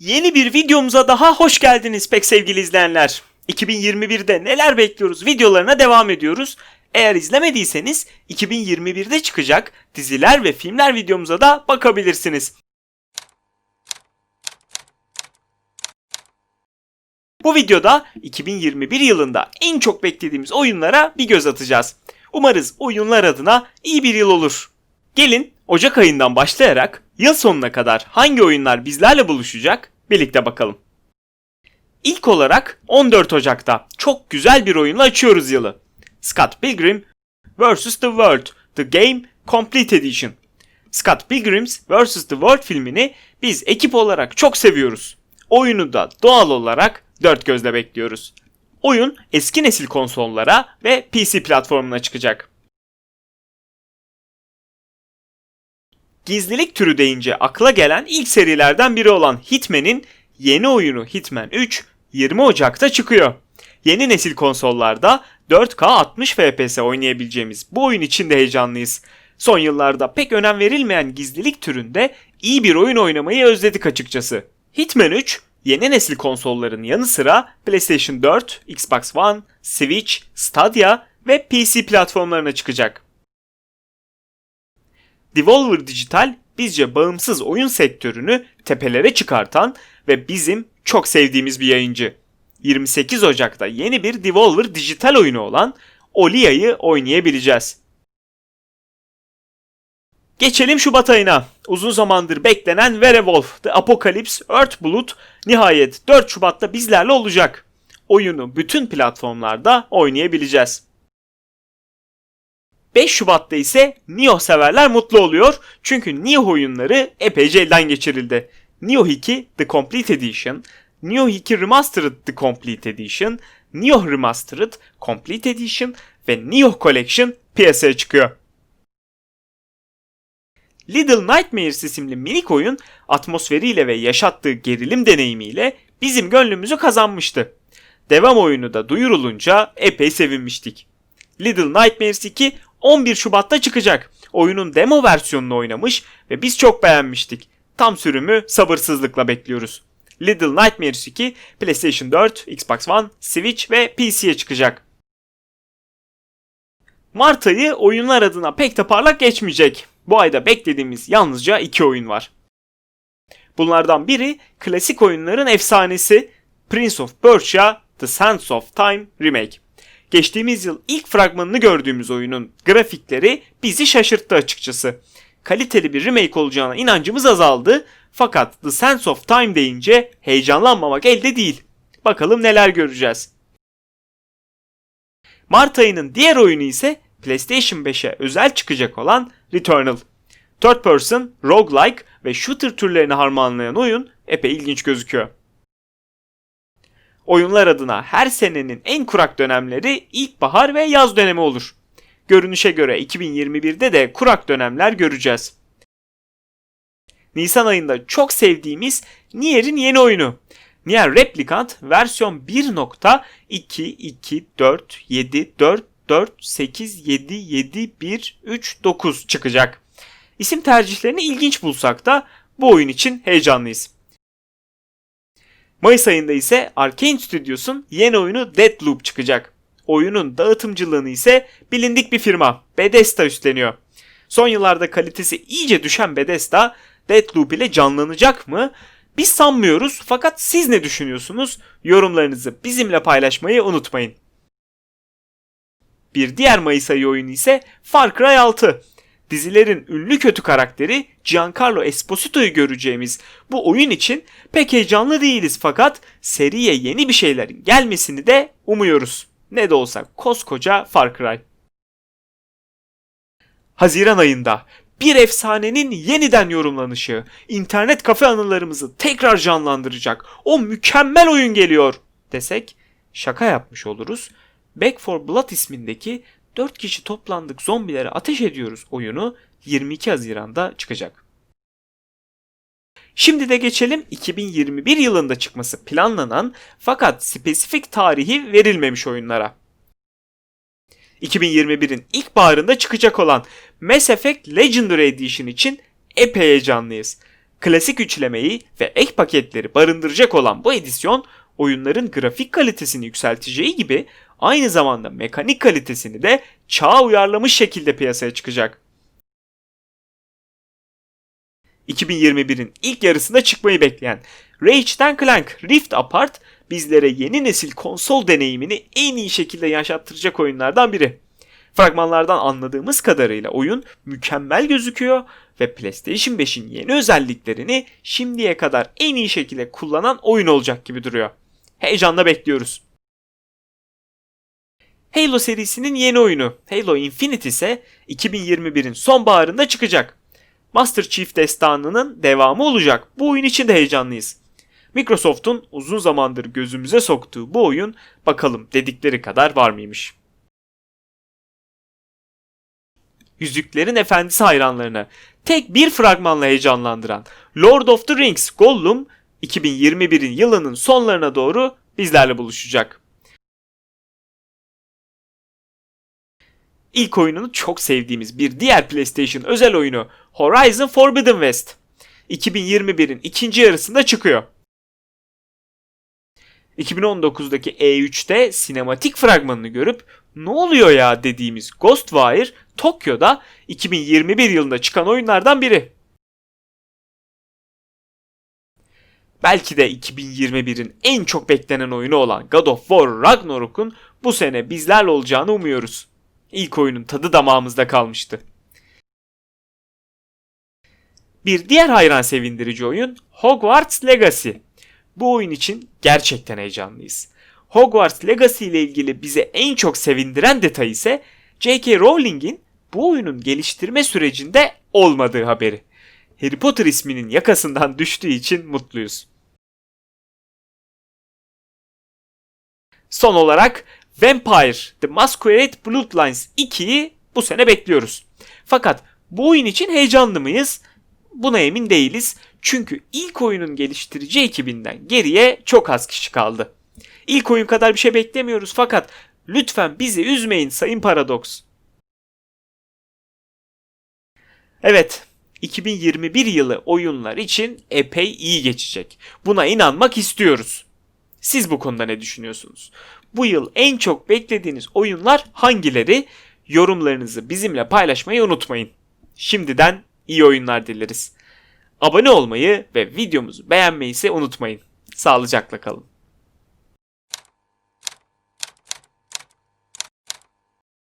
Yeni bir videomuza daha hoş geldiniz pek sevgili izleyenler. 2021'de neler bekliyoruz videolarına devam ediyoruz. Eğer izlemediyseniz 2021'de çıkacak diziler ve filmler videomuza da bakabilirsiniz. Bu videoda 2021 yılında en çok beklediğimiz oyunlara bir göz atacağız. Umarız oyunlar adına iyi bir yıl olur. Gelin Ocak ayından başlayarak yıl sonuna kadar hangi oyunlar bizlerle buluşacak birlikte bakalım. İlk olarak 14 Ocak'ta çok güzel bir oyunla açıyoruz yılı. Scott Pilgrim vs. The World The Game Complete Edition. Scott Pilgrims vs. The World filmini biz ekip olarak çok seviyoruz. Oyunu da doğal olarak dört gözle bekliyoruz. Oyun eski nesil konsollara ve PC platformuna çıkacak. Gizlilik türü deyince akla gelen ilk serilerden biri olan Hitman'in yeni oyunu Hitman 3 20 Ocak'ta çıkıyor. Yeni nesil konsollarda 4K 60 FPS oynayabileceğimiz bu oyun için de heyecanlıyız. Son yıllarda pek önem verilmeyen gizlilik türünde iyi bir oyun oynamayı özledik açıkçası. Hitman 3 yeni nesil konsolların yanı sıra PlayStation 4, Xbox One, Switch, Stadia ve PC platformlarına çıkacak. Devolver Digital bizce bağımsız oyun sektörünü tepelere çıkartan ve bizim çok sevdiğimiz bir yayıncı. 28 Ocak'ta yeni bir Devolver Digital oyunu olan Olia'yı oynayabileceğiz. Geçelim Şubat ayına. Uzun zamandır beklenen Werewolf The Apocalypse Earthblood nihayet 4 Şubat'ta bizlerle olacak. Oyunu bütün platformlarda oynayabileceğiz. 5 Şubat'ta ise Nioh severler mutlu oluyor. Çünkü Nioh oyunları epeyce elden geçirildi. Nioh 2 The Complete Edition, Nioh 2 Remastered The Complete Edition, Nioh Remastered Complete Edition ve Nioh Collection piyasaya çıkıyor. Little Nightmares isimli minik oyun atmosferiyle ve yaşattığı gerilim deneyimiyle bizim gönlümüzü kazanmıştı. Devam oyunu da duyurulunca epey sevinmiştik. Little Nightmares 2 11 Şubat'ta çıkacak. Oyunun demo versiyonunu oynamış ve biz çok beğenmiştik. Tam sürümü sabırsızlıkla bekliyoruz. Little Nightmares 2 PlayStation 4, Xbox One, Switch ve PC'ye çıkacak. Mart ayı oyunlar adına pek de parlak geçmeyecek. Bu ayda beklediğimiz yalnızca iki oyun var. Bunlardan biri klasik oyunların efsanesi Prince of Persia The Sands of Time Remake. Geçtiğimiz yıl ilk fragmanını gördüğümüz oyunun grafikleri bizi şaşırttı açıkçası. Kaliteli bir remake olacağına inancımız azaldı fakat The Sands of Time deyince heyecanlanmamak elde değil. Bakalım neler göreceğiz. Mart ayının diğer oyunu ise PlayStation 5'e özel çıkacak olan Returnal. Third person, roguelike ve shooter türlerini harmanlayan oyun epey ilginç gözüküyor. Oyunlar adına her senenin en kurak dönemleri ilkbahar ve yaz dönemi olur. Görünüşe göre 2021'de de kurak dönemler göreceğiz. Nisan ayında çok sevdiğimiz Nier'in yeni oyunu. Nier Replicant versiyon 1.2247447477139 çıkacak. İsim tercihlerini ilginç bulsak da bu oyun için heyecanlıyız. Mayıs ayında ise Arkane Studios'un yeni oyunu Deathloop çıkacak. Oyunun dağıtımcılığını ise bilindik bir firma Bethesda üstleniyor. Son yıllarda kalitesi iyice düşen Bethesda Deathloop ile canlanacak mı? Biz sanmıyoruz fakat siz ne düşünüyorsunuz? Yorumlarınızı bizimle paylaşmayı unutmayın. Bir diğer Mayıs ayı oyunu ise Far Cry 6. Dizilerin ünlü kötü karakteri Giancarlo Esposito'yu göreceğimiz bu oyun için pek heyecanlı değiliz fakat seriye yeni bir şeylerin gelmesini de umuyoruz. Ne de olsa koskoca Far Cry. Haziran ayında bir efsanenin yeniden yorumlanışı, internet kafe anılarımızı tekrar canlandıracak o mükemmel oyun geliyor desek şaka yapmış oluruz. Back for Blood ismindeki 4 kişi toplandık zombilere ateş ediyoruz oyunu 22 Haziran'da çıkacak. Şimdi de geçelim 2021 yılında çıkması planlanan fakat spesifik tarihi verilmemiş oyunlara. 2021'in ilk baharında çıkacak olan Mass Effect Legendary Edition için epey heyecanlıyız. Klasik üçlemeyi ve ek paketleri barındıracak olan bu edisyon oyunların grafik kalitesini yükselteceği gibi aynı zamanda mekanik kalitesini de çağa uyarlamış şekilde piyasaya çıkacak. 2021'in ilk yarısında çıkmayı bekleyen Ratchet Clank Rift Apart bizlere yeni nesil konsol deneyimini en iyi şekilde yaşattıracak oyunlardan biri. Fragmanlardan anladığımız kadarıyla oyun mükemmel gözüküyor ve PlayStation 5'in yeni özelliklerini şimdiye kadar en iyi şekilde kullanan oyun olacak gibi duruyor. Heyecanla bekliyoruz. Halo serisinin yeni oyunu Halo Infinite ise 2021'in sonbaharında çıkacak. Master Chief destanının devamı olacak. Bu oyun için de heyecanlıyız. Microsoft'un uzun zamandır gözümüze soktuğu bu oyun bakalım dedikleri kadar var mıymış. Yüzüklerin Efendisi hayranlarını tek bir fragmanla heyecanlandıran Lord of the Rings Gollum 2021'in yılının sonlarına doğru bizlerle buluşacak. İlk oyununu çok sevdiğimiz bir diğer PlayStation özel oyunu Horizon Forbidden West 2021'in ikinci yarısında çıkıyor. 2019'daki E3'te sinematik fragmanını görüp ne oluyor ya dediğimiz Ghostwire Tokyo'da 2021 yılında çıkan oyunlardan biri. Belki de 2021'in en çok beklenen oyunu olan God of War Ragnarok'un bu sene bizlerle olacağını umuyoruz. İlk oyunun tadı damağımızda kalmıştı. Bir diğer hayran sevindirici oyun Hogwarts Legacy. Bu oyun için gerçekten heyecanlıyız. Hogwarts Legacy ile ilgili bize en çok sevindiren detay ise J.K. Rowling'in bu oyunun geliştirme sürecinde olmadığı haberi. Harry Potter isminin yakasından düştüğü için mutluyuz. Son olarak Vampire The Masquerade Bloodlines 2'yi bu sene bekliyoruz. Fakat bu oyun için heyecanlı mıyız? Buna emin değiliz. Çünkü ilk oyunun geliştirici ekibinden geriye çok az kişi kaldı. İlk oyun kadar bir şey beklemiyoruz fakat lütfen bizi üzmeyin Sayın Paradox. Evet, 2021 yılı oyunlar için epey iyi geçecek. Buna inanmak istiyoruz. Siz bu konuda ne düşünüyorsunuz? Bu yıl en çok beklediğiniz oyunlar hangileri? Yorumlarınızı bizimle paylaşmayı unutmayın. Şimdiden iyi oyunlar dileriz. Abone olmayı ve videomuzu beğenmeyi ise unutmayın. Sağlıcakla kalın.